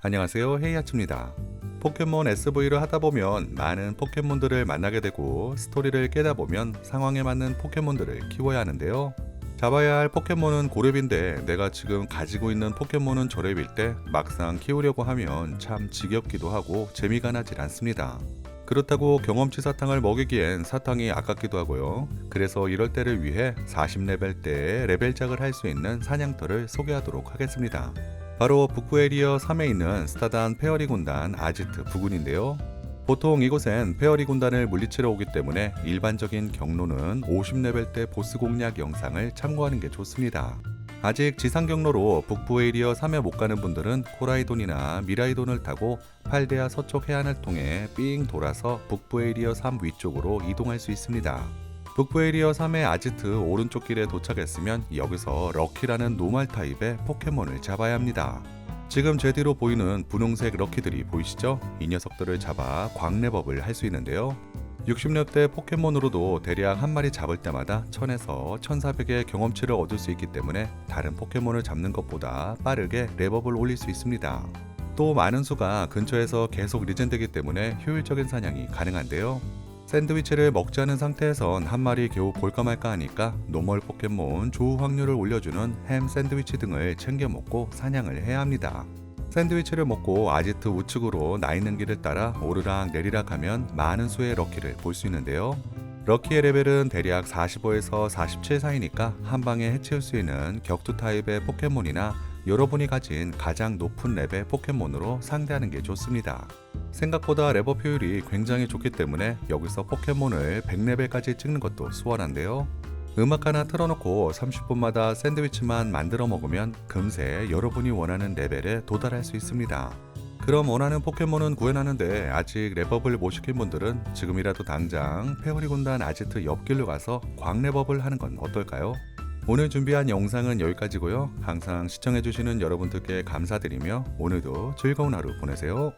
안녕하세요 헤이아츠입니다. 포켓몬 SV를 하다 보면 많은 포켓몬들을 만나게 되고 스토리를 깨다 보면 상황에 맞는 포켓몬들을 키워야 하는데요. 잡아야 할 포켓몬은 고렙인데 내가 지금 가지고 있는 포켓몬은 저렙일 때 막상 키우려고 하면 참 지겹기도 하고 재미가 나질 않습니다. 그렇다고 경험치 사탕을 먹이기엔 사탕이 아깝기도 하고요. 그래서 이럴 때를 위해 40레벨 때 레벨작을 할 수 있는 사냥터를 소개하도록 하겠습니다. 바로 북부 에리어 3에 있는 스타단 페어리 군단 아지트 부군인데요. 보통 이곳엔 페어리 군단을 물리치러 오기 때문에 일반적인 경로는 50레벨 때 보스 공략 영상을 참고하는 게 좋습니다. 아직 지상 경로로 북부 에리어 3에 못 가는 분들은 코라이돈이나 미라이돈을 타고 팔데아 서쪽 해안을 통해 삥 돌아서 북부 에리어 3 위쪽으로 이동할 수 있습니다. 북부 에리어 3의 아지트 오른쪽 길에 도착했으면 여기서 럭키라는 노말 타입의 포켓몬을 잡아야 합니다. 지금 제 뒤로 보이는 분홍색 럭키들이 보이시죠? 이 녀석들을 잡아 광래법을 할 수 있는데요. 60렙대 포켓몬으로도 대략 한 마리 잡을 때마다 1000에서 1400의 경험치를 얻을 수 있기 때문에 다른 포켓몬을 잡는 것보다 빠르게 랩업을 올릴 수 있습니다. 또 많은 수가 근처에서 계속 리젠되기 때문에 효율적인 사냥이 가능한데요. 샌드위치를 않은 상태에선 한 마리 겨우 볼까 말까 하니까 노멀 포켓몬 조우 확률을 올려주는 햄 샌드위치 등을 챙겨 먹고 사냥을 해야 합니다. 샌드위치를 먹고 아지트 우측으로 나 있는 길을 따라 오르락 내리락 하면 많은 수의 럭키를 볼 수 있는데요. 럭키의 레벨은 대략 45에서 47 사이니까 한 방에 해치울 수 있는 격투 타입의 포켓몬이나 여러분이 가진 가장 높은 랩의 포켓몬으로 상대하는 게 좋습니다. 생각보다 랩업 효율이 굉장히 좋기 때문에 여기서 포켓몬을 100레벨까지 찍는 것도 수월한데요. 음악 하나 틀어놓고 30분마다 샌드위치만 만들어 먹으면 금세 여러분이 원하는 레벨에 도달할 수 있습니다. 그럼 원하는 포켓몬은 구현하는데 아직 랩업을 못 시킨 분들은 지금이라도 당장 페어리 군단 아지트 옆길로 가서 광랩업을 하는 건 어떨까요? 오늘 준비한 영상은 여기까지고요. 항상 시청해주시는 여러분들께 감사드리며 오늘도 즐거운 하루 보내세요.